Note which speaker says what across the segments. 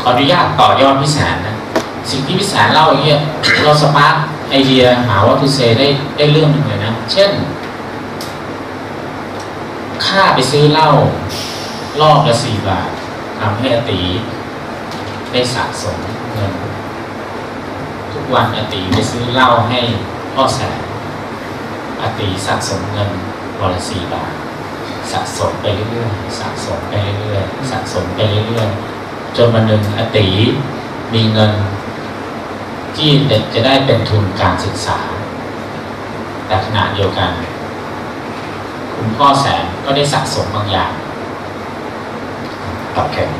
Speaker 1: ขออนุญาตต่อยอดพี่แสนะสิ่งที่พี่แสนเล่าอย่างเงี้ยเราสปาร์กไอเดียหาวัตถุเซได้ได้เรื่องหนึ่งเลยนะเช่นค่าไปซื้อเหล้ารอบละสี่บาททำให้อตีได้สะสมเงินทุกวันอตีไปซื้อเหล้าให้พ่อแสนอาตีสะสมเงินวันละสี่บาท สะสมไปเรื่อยๆสะสมไปเรื่อยๆสะสมไปเรื่อยๆ จนวันหนึ่งอตีมีเงิน ที่จะได้เป็นทุนการศึกษา แต่ขณะเดียวกัน คุณพ่อแสนก็ได้สะสมบางอย่าง
Speaker 2: ตับแข็ง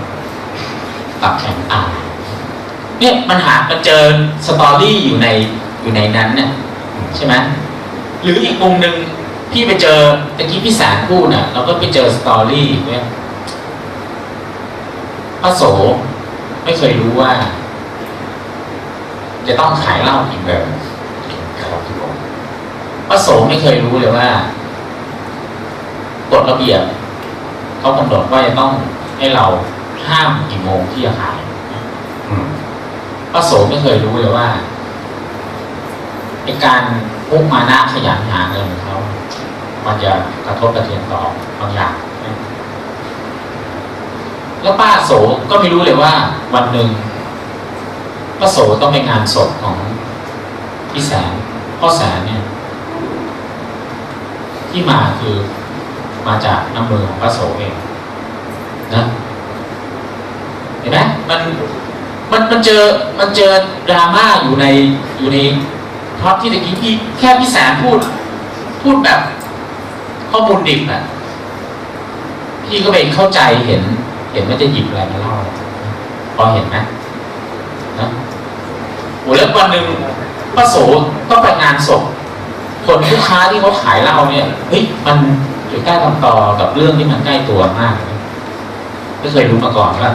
Speaker 1: ตับแข็งตายเนี่ยมันหามันเจอสตอรี่อยู่ในอยู่ในนั้นเนี่ยใช่ไหมหรืออีกมุมหนึ่งพี่ไปเจอตะกี้พี่แสนพูดน่ะเราก็ไปเจอสตอรี่อีกว่า พระโสไม่เคยรู้ว่า จะต้องขายเหล้าอีกแบบ
Speaker 2: ครับที่ผม
Speaker 1: พระโสไม่เคยรู้เลยว่ากฎระเบียบเขากำหนดว่าจะต้องให้เราห้ามกี่โมงที่จะขายพระโสไม่เคยรู้เลยว่าไอการมุกมานะขยันหาเงินของเขา มันจะกระทบกระเทือนต่อบางอย่าง แล้วป้าโสก็ไม่รู้เลยว่า วันหนึ่งป้าโสต้องไปงานศพของพี่แสนพ่อแสนเนี่ย ที่มาคือมาจากน้ำมือของป้าโสเองนะเห็นไหมมันมันมันเจอมันเจอดราม่าอยู่ในอยู่ในพล็อตที่ตะกี้พี่แค่พี่แสนพูด พูดแบบข้อมูลดิบอะพี่ก็ไปเข้าใจเห็น เห็นว่าจะหยิบอะไรมาเล่าพอเห็นไหมนะโอ้แล้ววันหนึ่งป้าโสต้องไปงานศพคนลูกค้าที่เขาขายเหล้าเนี่ยเฮ้ยมันอยู่ใกล้ลำต่อกับเรื่องที่มันใกล้ตัวมากไม่เคยรู้มาก่อนว่า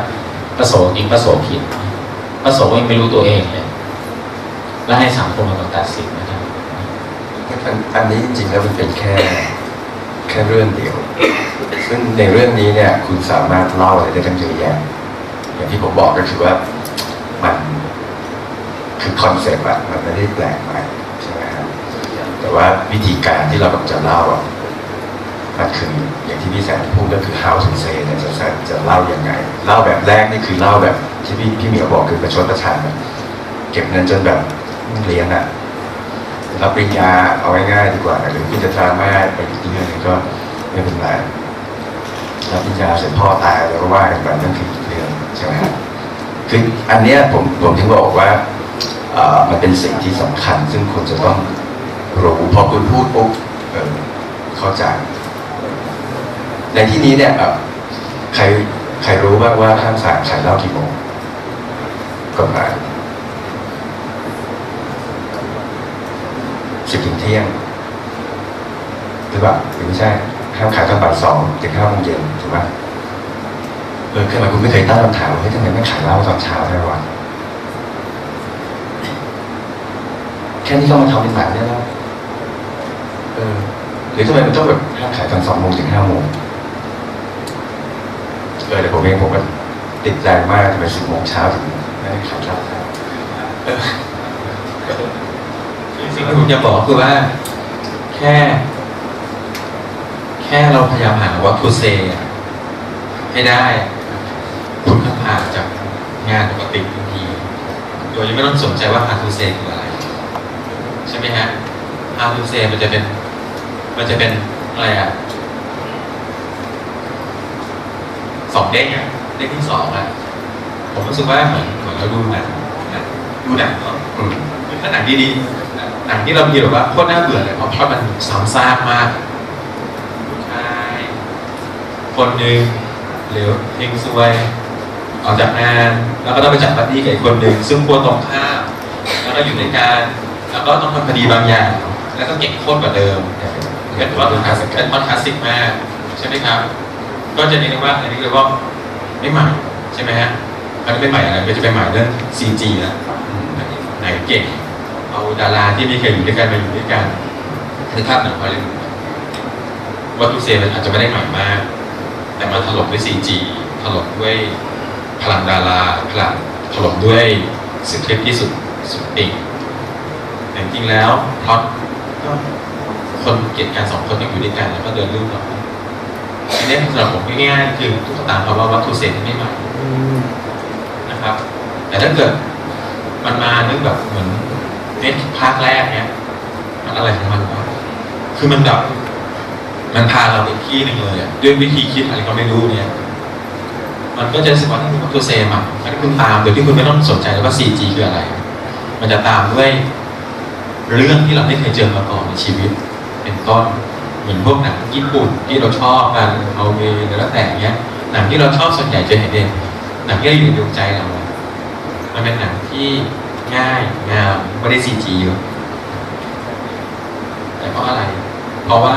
Speaker 1: ประโสจริงประโสผิดประโสยังไม่รู้ตัวเองเลยแล้วให้สังคมมาตัดสินนะครับ
Speaker 2: อันอันนี้จริงๆแล้วมันเป็นแค่ ค่เรื่องเดียว ซึ่งในเรื่องนี้เนี่ย คุณสามารถเล่าอะไรได้ทั้งเยอะแยะอย่างที่ผมบอกก็คือว่ามันคือคอนเซ็ปต์อะมันไม่ได้แปลกใหม่ใช่ไหมครับแต่ว่าวิธีการที่เรากำลังจะเล่าอะมันคืออย่างที่พี่แสนพูดก็คือ how to say เนี่ยจะจะจะเล่ายังไง เล่าแบบแรกนี่คือเล่าแบบที่พี่พี่เหมียวบอกคือประชดประชันเก็บเงินจนแบบเรียนอะ รับปริญญาเอาง่ายๆดีกว่าหรือพี่จะดราม่าไปอีกเรื่องหนึงก็ไม่เป็นไรรับปริญญาเสร็จพ่อตายแล้วก็ว่ากันไปนั่นคือเรื่องใช่ไหมครับคืออันเนี้ยผมผมถึงบอกว่าเอ่อมันเป็นสิ่งที่สำคัญ ซึ่งคุณจะต้องรู้พอคุณพูดปุ๊บเออเข้าใจในที่นี้เนี่ยเอ่อใครใครรู้บ้างว่าห้ามสารขายเหล้ากี่โมงกฎหมาย สิบถึงเที่ยงหรือเปล่าหรือไม่ ใช่ห้ามขายตอนบ่ายสองถึงห้าโมงเย็นถูกไหมเออคือทำไมคุณไม่เคยตั้งคำถามว่าเฮ้ยทำไมไม่ขายเหล้าตอนเช้าได้วะแค่นี้ก็มาทำเป็นหนังได้แล้วเออหรือทำไมมันต้องแบบห้ามขายตอนสองโมงถึงห้าโมงเออแต่ผมเองผมก็ติดใจมากทำไมสิบโมงเช้าถึงไม่ได้ขายเหล้าเออ
Speaker 3: สิ่งที่ผมจะบอกคือว่า แค่ แค่เราพยายามหาวัตถุเซให้ได้ คุณก็ผ่านจากงานปกติทันที โดยยังไม่ต้องสนใจว่าฮาทูเซคืออะไร ใช่ไหมฮะฮาทูเซมันจะเป็น มันจะเป็นอะไรอะสองเด้งอะเด้งที่สองอะผมรู้สึกว่าเหมือนเหมือนเราดูหนังนะดูหนังเนาะ
Speaker 2: อืม
Speaker 3: ถ้าหนังดีๆหนังที่เราเกี่ยวว่าโคตรน่าเบื่อเลยเพราะพล็อตมันซ้ำซากมากผู้ชาย คนหนึ่งหรือเฮงซวยออกจากงาน แล้วก็ต้องไปจัดปาร์ตี้กับอีกคนหนึ่งซึ่งควรตรงข้ามแล้วก็อยู่ในการแล้วก็ต้องทำคดีบางอย่าง แล้วก็เก่งโคตรกว่าเดิมเป็นพล็อตคลาสสิกเป็นคลาสสิกมากใช่ไหมครับ ก็จะเรียกว่าอันนี้เรียกว่าไม่ใหม่ใช่ไหมฮะมันไม่ใหม่อะไรมันจะเป็นใหม่เรื่อง CG นะไหนเก่งเอาดาราที่ไม่เคยอยู่ด้วยกันมาอยู่ด้วยกันนึกภาพหนังฮอลลีวูดวัตถุเซมันอาจจะไม่ได้ใหม่มาก แต่มันถลกด้วย CG ถลกด้วยพลังดาราพลังถล่มด้วยสุดเทพที่สุดสุดติ่งแต่จริงๆแล้วพล็อตก็คนเกลียดกันสองคนยังอยู่ด้วยกันแล้วก็เดินเรื่องต่ออันนี้สำหรับผมง่ายๆคือตุ๊กตาเพราะว่าวัตถุเศษไม่ใหม่นะครับ แต่ถ้าเกิดมันมานึกแบบเหมือนเน็ตภาคแรกเนี้ยมันอะไรของมันวะคือมันแบบ มันพาเราไปที่หนึ่งเลยอะด้วยวิธีคิดอะไรก็ไม่รู้เนี่ย มันก็จะสึกว่านี่คือวัตถุเซมอะให้คุณตามโดยที่คุณไม่ต้องสนใจว่า 4G คืออะไร มันจะตามด้วยเรื่องที่เราไม่เคยเจอมาก่อนในชีวิต เป็นต้นเหมือนพวกหนังญี่ปุ่นที่เราชอบกันเอาเวหรือแล้วแต่เนี้ยหนังที่เราชอบส่วนใหญ่จะเห็นเองหนังที่อยู่ในดวงใจเรา มันเป็นหนังที่ง่ายงามไม่ได้ 4G เยอะแต่เพราะอะไร เพราะว่า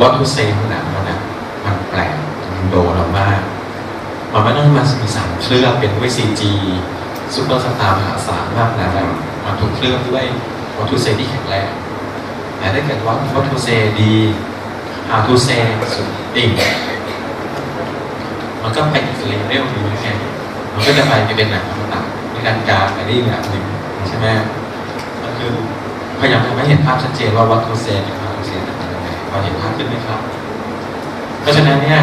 Speaker 3: วัตุเซลล์ของหนังมันนะมันแปลกมันโดนเรามาก มันไม่ต้องมามีสารเคลือบเป็นด้วยซีจีซูเปอร์สตาร์มหาศาลมากนะแบบมันถูกเคลือบด้วยวัตถุเซลล์ที่แข็งแรงแต่ถ้าเกิดว่าวัตถุเซลล์ดีอาทูเซลล์สุดติ่งมันก็ไปอีกเลเวลหนึงแค่มันก็จะไปเป็นหนังอมตะในการการไปได้อีกแบบหนึ่งใช่ไหมมันคือพยายามทำให้เห็นภาพชัดเจนว่าวัตถุเซเซลล์ต่างกันยังไง พอเห็นภาพขึ้นไหมครับ เพราะฉะนั้นเนี่ย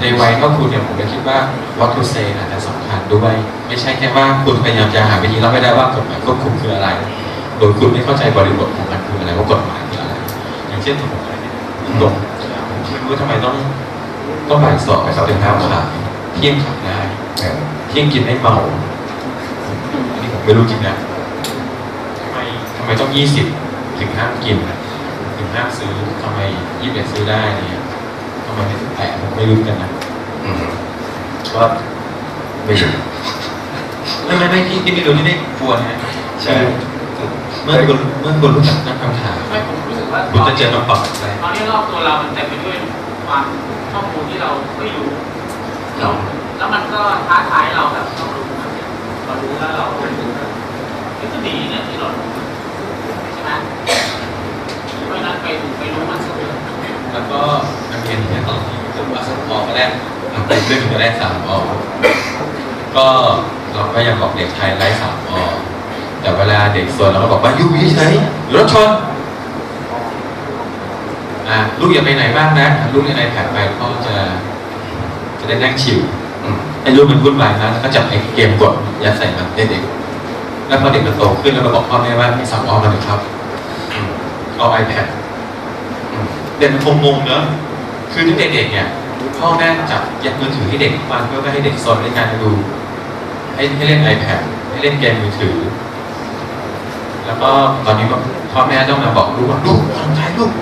Speaker 3: ในวัยเท่าคุณเนี่ยผมก็คิดว่าวัตถุเซนอาจจะสำคัญด้วย ไม่ใช่แค่ว่าคุณพยายามจะหาวิธีรับไม่ได้ว่ากฎหมายควบคุมคืออะไร โดยคุณไม่เข้าใจบริบทของมันคืออะไรว่ากฎหมายคืออะไร อย่างเช่นผมอะไรเนี่ยตรงผมไม่รู้ว่าทำไมต้องต้องบ่ายสองถึงห้าขายเที่ยงขับได้
Speaker 2: เที่
Speaker 3: ยงกินไม่เมาอันนี้ผมไม่รู้จริงนะทำไมทำไมต้องยี่สิบถึงห้ามกิน ถึงห้ามซื้อทำไมยี่สิบเอ็ดซื้อได้เนี่ยทำไมไม่สิบแปดผมไม่รู้กันนะ
Speaker 2: อืมก็ไม่รู้
Speaker 3: ไม่ไม่ไม่ที่ที่ไม่รู้ที่ไม่กลัวนะ
Speaker 2: ใช่
Speaker 3: เมื่อคุณเมื่อคุณรู้จักนักคำถาม
Speaker 4: ไม่ผมรู้สึกว่า
Speaker 3: คุณจะเจอคำตอบอะไร
Speaker 4: ตอนนี้รอบตัวเรามันเต็มไปด้วยความข้อมูลที่เราไม่รู้แล้วแล้วมันก็ท้าทายเราแบบต้องรู้มันเรารู้แล้วเราไม่รู้นี่ก็ดีเนี่ยที่เรารู้ใช่ไหม เพราะฉะนั้นไปดูไปรู้มันสัก
Speaker 3: แล้วก็นักเรียนเนี่ยตอนที่จบอักษรอก็แรกอะไปเรื่องถึงแรกสามอก็เราก็ยังบอกเด็กไทยไร้สามอแต่เวลาเด็กส่วนเราก็บอกว่าอยู่เฉยๆรถชนอะลูกอย่าไปไหนบ้างนะลูกในไอแพดไปพ่อจะจะได้นั่งชิวไอ้ลูกมันวุ่นวายนะก็จับไอ้เกมกดยัดใส่มันเด็กๆแล้วพอเด็กมันโตขึ้นแล้วเราบอกพ่อแม่ว่าให้สั่งออกมาเลยครับ เอา iPad เด็กมันคงงงเนอะคือตั้งแต่เด็กๆเนี่ยพ่อแม่จับยัดมือถือให้เด็กทุกวันเพื่อไม่ให้เด็กซนในการดู ให้ให้เล่น iPad ให้เล่นเกมมือถือ แล้วก็ตอนนี้ก็พ่อแม่ต้องมาบอกลูกว่าลูกทำใจลูก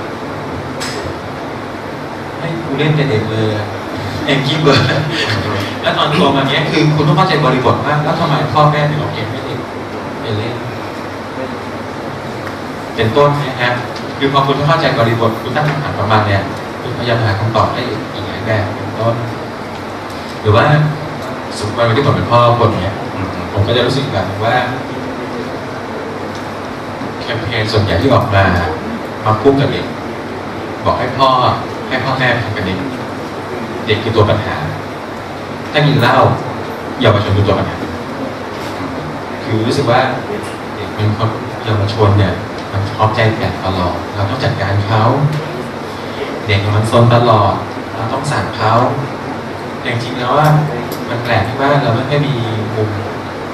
Speaker 3: ให้กูเล่นแต่เด็กเลยเองกี้เบิร์ดแล้วตอนโตมาเนี้ยคือคุณต้องเข้าใจบริบทมากแล้วทำไมพ่อแม่ถึงเอาเกมให้เด็กไปเล่น เป็นต้นนะฮะคือพอคุณเข้าใจบริบทคุณตั้งคำถามประมาณเนี้ยคุณพยายามหาคำตอบได้อีกหลายแบบเป็นต้น หรือว่าสมมติวันที่ผมเป็นพ่อคนเนี้ยผมก็จะรู้สึกแบบว่าแคมเปญส่วนใหญ่ที่ออกมามาพูดกับเด็กบอกให้พ่อให้พ่อแม่ทำกับเด็กเด็กคือตัวปัญหา ถ้ากินเหล้าเยาวชนคือตัวปัญหา คือรู้สึกว่าเด็กเป็นคนเยาวชนเนี่ย มันชอบใจแปลกตลอด เราต้องจัดการเขาเด็กมันซนตลอด เราต้องสั่งเขาแต่จริงแล้วว่ามันแปลกที่ว่าเราไม่ได้มีมุม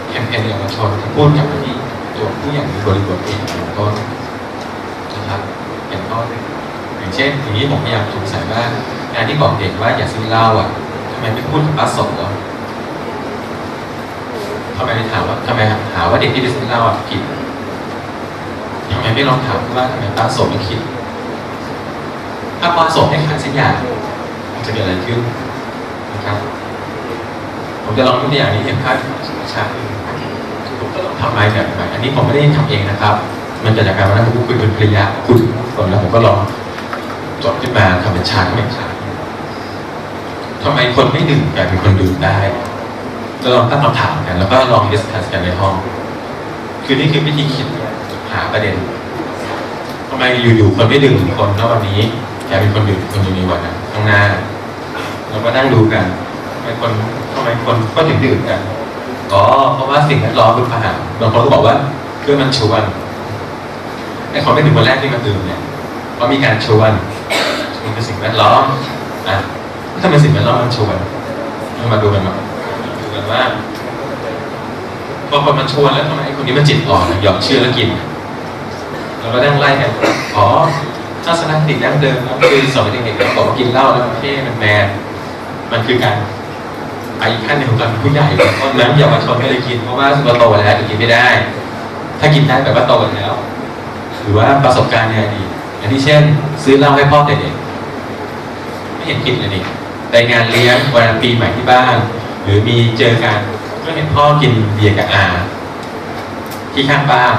Speaker 3: แคมเปญเยาวชนพูดกับที่ตัวผู้อย่างมีบริบทเองเป็นต้นนะครับเป็นต้นอย่างเช่นอย่างนี้ผมพยายามสงสัยว่าการที่บอกเด็กว่าอย่าซื้อเหล้าอะทำไมไม่พูดกับป้าสมอะทำไมไม่ถามว่าทำไมหาว่าเด็กที่ไปซื้อเหล้าอะผิด ไมไม่ลองถามว่าทำไมป้าสมไม่คิด ถ้าป้าสมให้ขายสักอย่างจะเกิดอะไรขึ้นนะครับ ผมจะลองยกตัวอย่างนี้เห็นภาพชัดผมก็ต้องทำไมแบบใหม่อันนี้ผมไม่ได้ทำเองนะครับ มันเกิดจากการมานั่งพูดคุยเป็นภรรยาคุยถึงคนแล้วผมก็ลองจดขึ้นมาทำเป็นชาร์ตขึ้นมาชาร์ตทำไมคนไม่ดื่มกลายเป็นคนดื่มได้ก็ลองตั้งคำถามกัน แล้วก็ลองดิสคัสกันในห้อง คือนี่คือวิธีคิด หาประเด็นทำไมอยู่ๆคนไม่ดื่มคนแล้ววันนี้แกเป็นคนดื่มคนอยู่ในวันนั้นข้างหน้าเราก็นั่งดูกันทำไมคนทำไมคนก็ถึงดื่มกันอ๋อเพราะว่าสิ่งแวดล้อมหรือเปล่าบางคนก็บอกว่าเพื่อมันชวนไอ้คนไม่ถึงวันแรกที่มาดื่มเนี่ยเพราะมีการชวนชวนเป็นสิ่งแวดล้อมอะถ้าเป็นสิ่งแวดล้อมมันชวนเรามาดูกันมาดูกันว่าพอคนมันชวนแล้วทำไมไอ้คนนี้มันจิตอ่อนยอมเชื่อแล้วกิน เราก็นั่งไล่กันอ๋อทัศนคติดั้งเดิมนะคือสมัยเด็กๆเราบอกว่ากินเหล้าแล้วมันเท่มันแมนมันคือการไปอีกขั้นหนึ่งของการเป็นผู้ใหญ่เพราะนั้นเยาวชนไม่ได้กินเพราะว่าเราโตแล้วกินไม่ได้ ถ้ากินได้แปลว่าโตแล้ว หรือว่าประสบการณ์ในอดีตอย่างที่เช่น ซื้อเหล้าให้พ่อแต่เด็กไม่เห็นผิดเลยนี่ไปงานเลี้ยงวันปีใหม่ที่บ้าน หรือมีเจอกันก็เห็นพ่อกินเบียร์กับอาที่ข้างบ้าน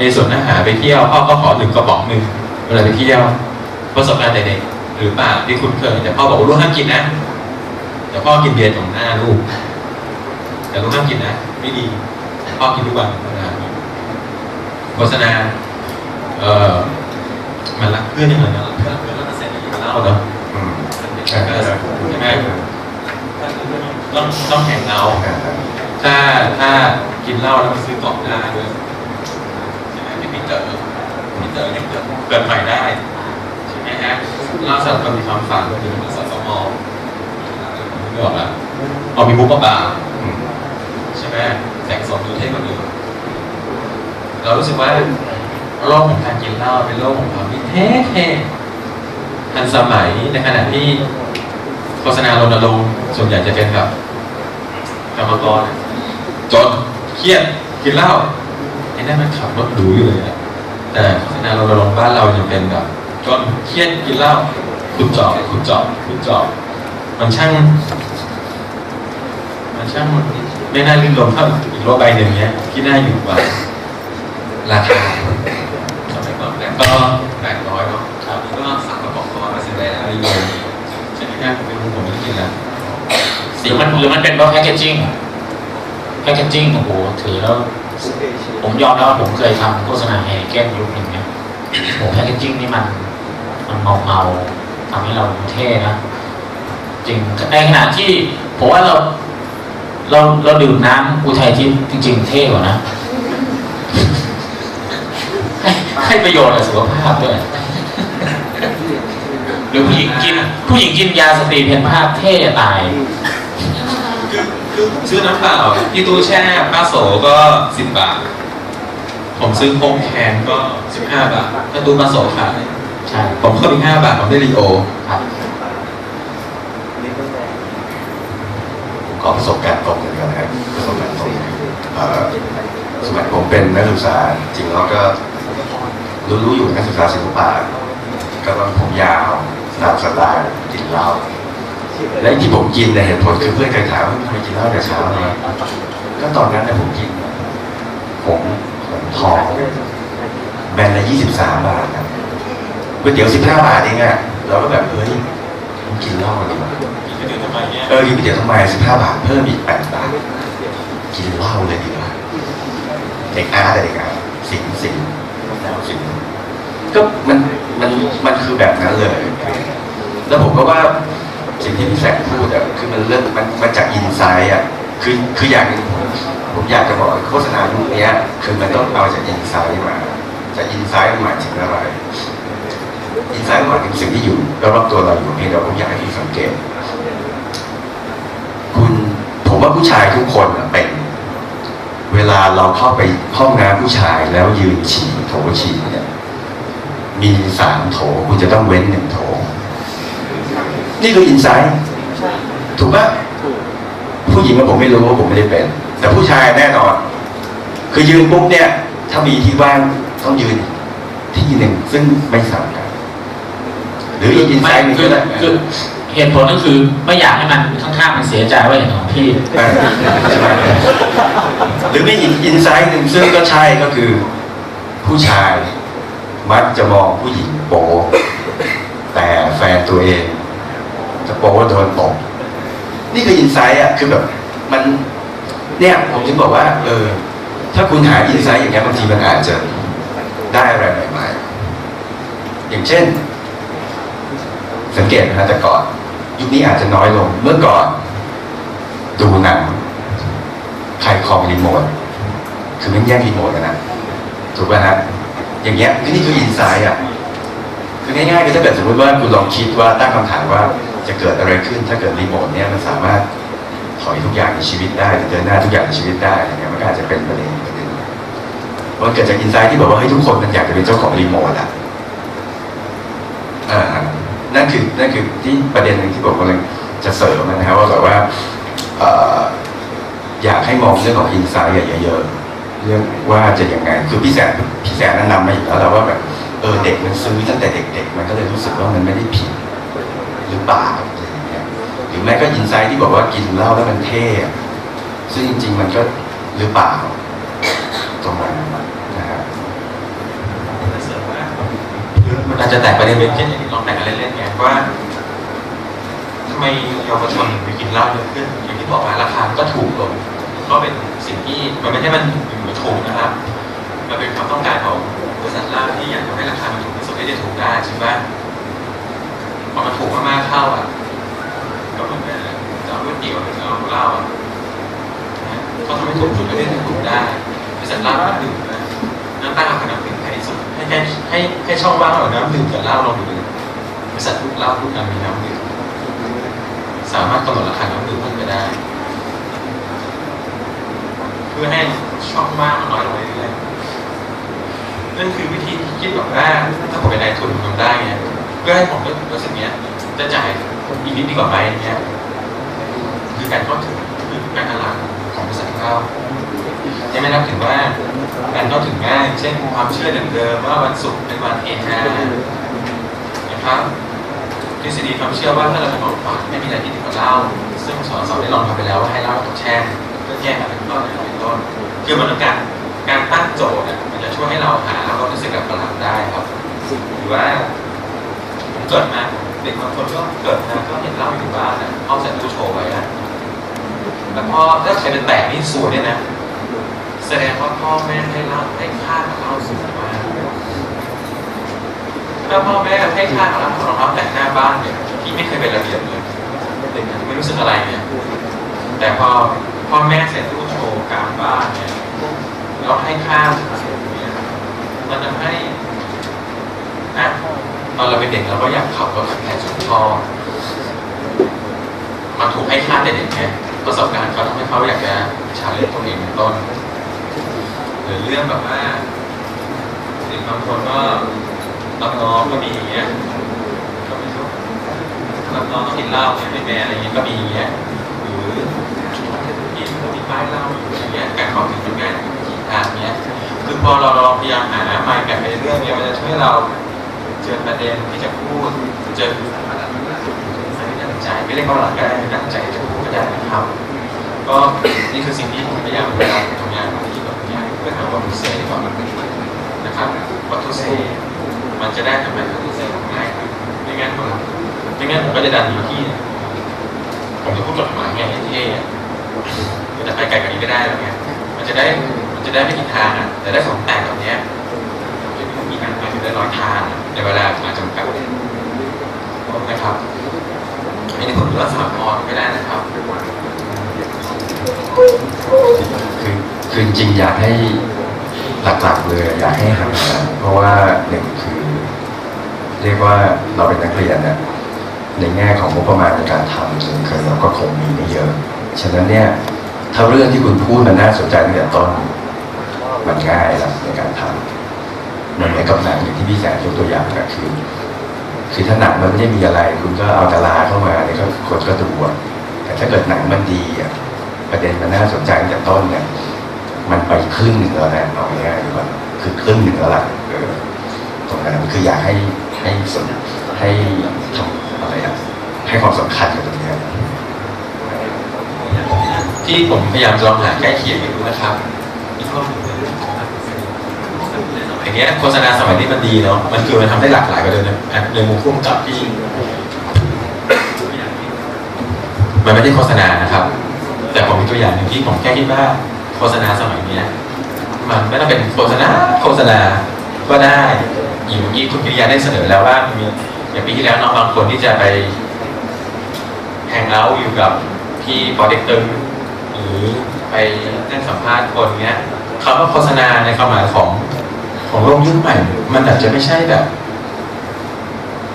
Speaker 3: ในสวนอาหารไปเที่ยวพ่อก็ขอหนึ่งกระป๋องหนึ่งเวลาไปเที่ยวประสบการณ์แต่เด็กหรือเปล่าที่คุณเคยแต่พ่อบอกว่าลูกห้ามกินนะแต่พ่อกินเบียร์ตรงหน้าลูกแต่ลูกห้ามกินนะไม่ดีพ่อกินทุกวันนะโฆษณาเอ่อมันรักเพื่อนยังไงนะรักเพื่อนเพื่อนแล้วก็เสร็จแล้วกินเหล้าเนาะ
Speaker 2: อืม
Speaker 3: ใช่ไหมใช่ไหมต้องต้องแข่งเอาถ้าถ้ากินเหล้าแล้วไปซื้อกล่องได้ด้วยใช่ไหมไม่มีเจอไม่ เจอไม่เกิดเกิดใหม่ได้ใช่ไหมฮะล้าสัตว์ก็มีความฝันหรือสัตว์สมองไม่บอกละเอามีมุกเปล่าใช่ไหมแสงสมดูเท่กว่าเดิมเรารู้สึกว่าโลกของการกินเหล้าเป็นโลกของความที่เท่ๆทันสมัยในขณะที่โฆษณารณรงค์ส่วนใหญ่จะเป็นแบบกรรมกรจนเครียดกินเหล้าไอ้นั่นมันขับรถหรูอยู่เลยอะ แต่โฆษณาเราลงค์บ้านเรายังเป็นแบบจนเครียดกินเหล้าขุดเจอบขุดเจอบขุดเจอบมันช่างมันช่างไม่น่าลื่นลมเท่าอีกโลกใบหนึ่งเนี้ยที่น่าอยู่กว่าราคาสมัยก่อนแล้วก็แปดร้อยเนาะครับก็สามกระป๋องก็มาซื้อะได้แล้วรีโมทใช่ไหมครับเป็นผมไม่กินแล้ว
Speaker 1: หรือมันหรือมันเป็นเพราะแพคเกจจิ้งแพคเกจจิ้งโอ้โหถือแล้ว ผมยอมรับว่าผมเคยทำโฆษณาแฮร์เกนยุคหนึ่งเนี่ยโอ้แพคเกจจิ้งนี่มัน มันเมาเมาๆทำให้เราเท่นะ จริงในขณะที่ผมว่าเรา เราเราดื่มน้ำอุทัยทิพย์จริง ๆ เท่กว่านะให้ให้ประโยชน์กับสุขภาพด้วยหรือผู้หญิงกิน ผู้หญิงกินยาสตรีเพนภาพเท่ตาย
Speaker 3: คือคือซื้อน้ำเปล่าที่ตู้แช่ป้าโสก็สิบบาท ผมซื้อโคมแคนก็สิบห้าบาทถ้าตู้ป้าโสขาย
Speaker 1: ใช่
Speaker 3: ผมเพิ่มอีกห้าบาทผมได้รีโอ
Speaker 1: ครับ
Speaker 2: ผมขอประสบการณ์ตรงเลยกันนะครับประสบการณ์ตรงเอ่อสมัยผมเป็นนักศึกษาจริงแล้วก็รู้รู้อยู่นักศึกษาศิลปะก็ต้องผมยาวตามสไตล์กินเหล้าและที่ผมกินเนี่ยเหตุผลคือเพื่อนเคยถามว่าทำไมกินเหล้าแต่เช้าเลยก็ตอนนั้นเนี่ยผมกินผมผม ทองแบนละยี่สิบสามบาทครับก๋วยเตี๋ยวสิบห้าบาทเองอะเราก็แบบเฮ้ยผมกินเหล้าดีกว่า
Speaker 3: กินไปดื่มทำไมเนี่ย
Speaker 2: เออกินก๋วยเตี๋ยวทำไมสิบห้าบาทเพิ่มอีกแปดบาทกินเหล้าเลยดีกว่าเด็กอาร์ตอะเด็กอาร์ตสิงสิงแนวสิงก็มันมันมันคือแบบนั้นเลย แล้วผมก็ว่าสิ่งที่พี่แสงพูดอะคือมันเริ่มมันมาจากอินไซด์อะคือคืออย่างหนึงผม ผมอยากจะบอกโฆษณายุคเนี้คือมันต้องเอาจากอินไซด์มาจากอินไซด์มันหมายถึงอะไรอินไซด์หมายถึงสิ่งที่อยู่รอบตัวเราอยู่เพียงแต่ผมอยากให้พี่สังเกตคุณผมว่าผู้ชายทุกคนเป็นเวลาเราเข้าไปห้องน้ำผู้ชายแล้วยืนฉี่โถฉี่เนี่ยมีสามโถคุณจะต้องเว้นหนึ่งโถ นี่คืออินไซต์ถูกปะผู้หญิงกับผมไม่รู้ว่าผมไม่ได้เป็น แต่ผู้ชายแน่นอน คือยืนปุ๊บเนี่ย ถ้ามีที่ว่างต้องยืนที่หนึ่งซึ่งไม่สำคัญหรืออีกอินไซ
Speaker 1: ไม่
Speaker 2: ต์หนึง
Speaker 1: คื
Speaker 2: ก็
Speaker 1: อ
Speaker 2: ได้
Speaker 1: คือเหตุผลก็คือไม่อยากให้มันข้างๆมันเสียใจว่าอย่างของพี่
Speaker 2: เออใช่ไหมหรือมีอีกอินไซต์หนึ่งซึ่งก็ใช่ก็คือ ผู้ชาย มักจะมองผู้หญิงโป๊แต่แฟนตัวเอง จะโป๊โดนตบนี่คืออินไซต์อะคือแบบมัน เนี่ยผมถึงบอกว่าเออถ้าคุณหาอินไซต์อย่างเงี้ยบางทีมันอาจจะได้อะไรใหม่ๆ อย่างเช่น สังเกตนะแต่ก่อน ยุคนี้อาจจะน้อยลงเมื่อก่อน ดูหนังใครคองรีโมทคือไม่แย่งรีโมทกันนะถูกป่ะฮะอย่างเงี้ยนี่คืออินไซด์อะคือง่ายๆคือถ้าเกิดสมมติว่าคุณลองคิดว่าตั้งคำถามว่าจะเกิดอะไรขึ้น ถ้าเกิดรีโมทเนี่ยมันสามารถ อยทุกอย่างในชีวิตได้หรือเดินหน้าทุกอย่างในชีวิตได้เงี้ยมันก็อาจจะเป็นประเด็นประเด็นหนึ่งมันเกิดจากอินไซด์ที่บอกว่าเฮ้ยทุกคนมันอยากจะเป็นเจ้าของรีโมทอะนั่นคือนั่นคือที่ประเด็นหนึ่งที่ผมกำลังจะเสริมนะครับว่าแบบว่าอยากให้มองเรื่องของอินไซด์เยอะๆเรื่องว่าจะยังไงคือพี่แสนพี่แสนแนะนำมาอยู่แล้วแหละว่าแบบเออเด็กมันซื้อตั้งแต่เด็กๆมันก็เลยรู้สึกว่ามันไม่ได้ผิดหรือเปล่า แม้ก็อินไซด์ที่บอกว่ากินเหล้าแล้วมันเท่ซึ่งจริง ๆ มันก็หรือเปล่า ตรงนั้นนะครับ
Speaker 3: เสริมว่าคือมันอาจจะแตกประเด็นเป็นเช่นลองแต่งกันเล่นๆไงว่าทำไมเยาวชนไปกินเหล้าเยอะขึ้น อย่างที่บอกว่าราคาก็ถูกลงก็เป็นสิ่งที่มันไม่ใช่มันอยู่ถูกนะครับมันเป็นความต้องการของบริษัทเหล้าที่อยากทำให้ราคามันถูกที่สุดที่จะถูกได้ใช่ไหมพอมันถูกมากๆเข้าอะ ก็เหมือนกับจะเอา ก๋วยเตี๋ยวหรือเอาเหล้าเขาทำให้ถูกจุดที่จะถูกได้บริษัทเหล้าก็ดื่มนะน้ำตาลกับน้ำดื่มแพงที่สุดให้แค่ให้ให้ช่องว่างระหว่างน้ำดื่มกับเหล้าลองดูเลยบริษัททุกเหล้าทุกอันมีน้ำดื่มสามารถกำหนดราคาน้ำดื่มขึ้นไปได้ เพื่อให้ช่องว่างมันน้อยลงเรื่อยๆนั่นคือวิธีที่คิดแบบว่าถ้าผมเป็นนายทุนผมทำได้ไงเพื่อให้ผมรู้สึกเนี้ยจะจ่ายอีกนิดดีกว่าไหมเนี้ย การเข้าถึงคือการตลาดของบริษัทเหล้ายังไม่นับถึงว่าการเข้าถึงง่าย เช่นความเชื่อเดิมๆว่าวันศุกร์เป็นวันเอฮานะครับทฤษฎีความเชื่อว่าถ้าเราทำของฝากไม่มีอะไรที่ดีกว่าเล้าซึ่งสอนสอนได้ลองทำไปแล้วว่าให้เล้าตกแช่เพื่อแยกกันเป็นต้นเป็นต้นคือมันต้องการการตั้งโจทย์มันจะช่วยให้เราหาแล้วก็รู้สึกกับประหลาดได้ครับหรือว่าผมเกิดมาเด็กบางคนก็เกิดมาก็เห็นเล้าอยู่บ้านนะเอาใส่ตู้โชว์ไว้นะ แต่พอถ้าใครเป็นแตกนี่สวยเนี่ยนะ แสดงว่าพ่อแม่ให้เล่าให้ค่ากับเล่าสูงมากถ้าพ่อแม่ให้ค่ากับเล่ารองเท้าแต่งหน้าบ้านเนี่ยที่ไม่เคยเป็นระเบียบเลยเด็กไม่รู้สึกอะไรเนี่ยแต่พอพ่อแม่เสร็จตู้โชว์กลางบ้านเนี่ยแล้วให้ค่าเนี่ยมันทำให้นะตอนเราเป็นเด็กเราก็อยากขับรถแข่งสุดพ่อมันถูกให้ค่าแต่เด็กไง ประสบการณ์เขาทำให้เขาอยากจะชาเลนจ์ตัวเองเป็นต้นหรือเรื่องแบบว่าเด็กบางคนก็รับน้องก็มีอย่างเงี้ยก็ไม่รู้รับน้องต้องกินเหล้าเนี่ยไม่แม่อะไรเงี้ยก็มีอย่างเงี้ยหรือกินมีป้ายเหล้าอยู่อย่างเงี้ยการเข้าถึงมันงายกี่ทางเงี้ยคือพอเราลองพยายามหาไมล์แบบไปเรื่องเนี้ยมันจะช่วยเราเจอประเด็นที่จะพูดเจอไม่ตั้งใจไม่ได้เขาหลักก็ได้ไม่ตั้งใจจะพู ดก็ได้นะครับก็นี่คือสิ่งที่ผมพยายามเวลาทำงานที่แบบนี้เพื่อหาวัตถุเซก่อนนะครับวัตถุเซมันจะได้ทำให้วัตถุเซง่ายขึ้นไม่งั้นผมไม่งั้นผมก็จะดันอยู่ที่ผมจะพูดกฎหมายไงให้เท่จะไปไกลกว่านี้ก็ได้แล้วไงมันจะได้มันจะได้ไม่กี่ทางอะแต่ได้สองแต่แบบเนี้ยจะมีการไปถึงได้ร้อยทางในเวลามาจำกัดนะครับ อันนี้ผมรักษาพรไม่ได้นะครับ
Speaker 2: คือคือจริงอยากให้หลักๆเลยอยากให้หาเพราะว่าหนึ่งคือ เรียกว่าเราเป็นนักเรียนเนี่ยในแง่ของงบประมาณในการทำส่วนเคยเราก็คงมีไม่เยอะ ฉะนั้นเนี่ยถ้าเรื่องที่คุณพูดมันน่าสนใจตั้งแต่ต้นมันง่ายแล้วในการทำมันเหมือนกับหนังอย่างที่พี่แสนยกตัวอย่างก็คือ คือถ้าหนังมันไม่ได้มีอะไร คุณก็เอาดาราเข้ามาเนี่ยก็คนก็ดูแต่ถ้าเกิดหนังมันดีอะประเด็นมันน่าสนใจตั้งแต่ต้นเนี่ย มันไปครึ่งหนึ่งแล้วนะเอาง่ายๆดีกว่าคือครึ่งหนึ่งแล้วล่ะตรงนั้นคืออยากให้ให้สนให้ทำอะไรอะให้ความสำคัญกับตรงนี้
Speaker 3: ที่ผมพยายามจะลองหาใกล้เคียงอยู่นะครับอีกข้อหนึ่งคื อย่างเงี้ยโฆษณาสมัยนี้มันดีเนาะมันคือมันทำได้หลากหลายไปเลยนะอะในมุมพุ่มกับที่มันไม่ได้โฆษณานะครับ แต่ผมมีตัวอย่างหนึ่งที่ผมแค่คิดว่าโฆษณาสมัยเนี้ยมันไม่ต้องเป็นโฆษณาโฆษณาก็ได้อยู่เมื่คุณกิริยาได้เสนอแล้วว่ามีอย่างปีที่แล้วน้องบางคนที่จะไปแฮงเอาท์อยู่กับที่ปอเด็กตึงรือไปนั่งสัมภาษณ์คนเงี้ยคำว่าโฆษณาในความหมายของ ของโลกยุคใหม่ มันอาจจะไม่ใช่แบบ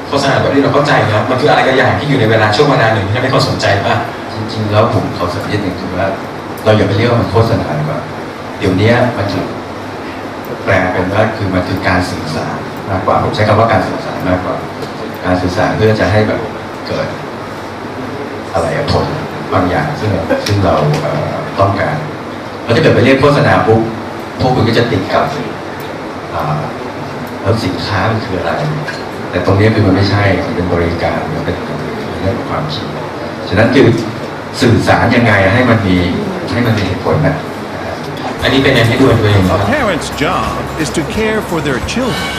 Speaker 3: โฆษณาแบบที่เราเข้าใจนะมันคืออะไรก็อย่างที่อยู่ในเวลาช่วงเวลาหนึ่งที่ทำให้คนสนใจป่ะ
Speaker 2: จริง ๆ แล้วผมเขาสังเกตหนึ่งคือว่าเราอย่าไปเรียกว่ามันโฆษณาดีกว่าเดี๋ยวนี้มันถูกแปลเป็นว่าคือมันคือการสื่อสารมากกว่าผมใช้คำว่าการสื่อสารมากกว่า การสื่อสารเพื่อจะให้แบบเกิด อะไรผลบางอย่างซึ่งซึ่งเราต้องการแล้วถ้าเกิดไปเรียกโฆษณาปุ๊บพวกคุณก็จะติดกับ แล้วสินค้ามันคืออะไร แต่ตรงนี้คือมันไม่ใช่มันเป็นบริการมันเป็นเรื่องของความคิดฉะนั้นคือสื่อสารยังไงให้มันมีให้มันมีเหตุผลนะ
Speaker 3: อันนี้เป็นอย่างให้ดูตัวเอง
Speaker 5: A parent's job is to care for their children.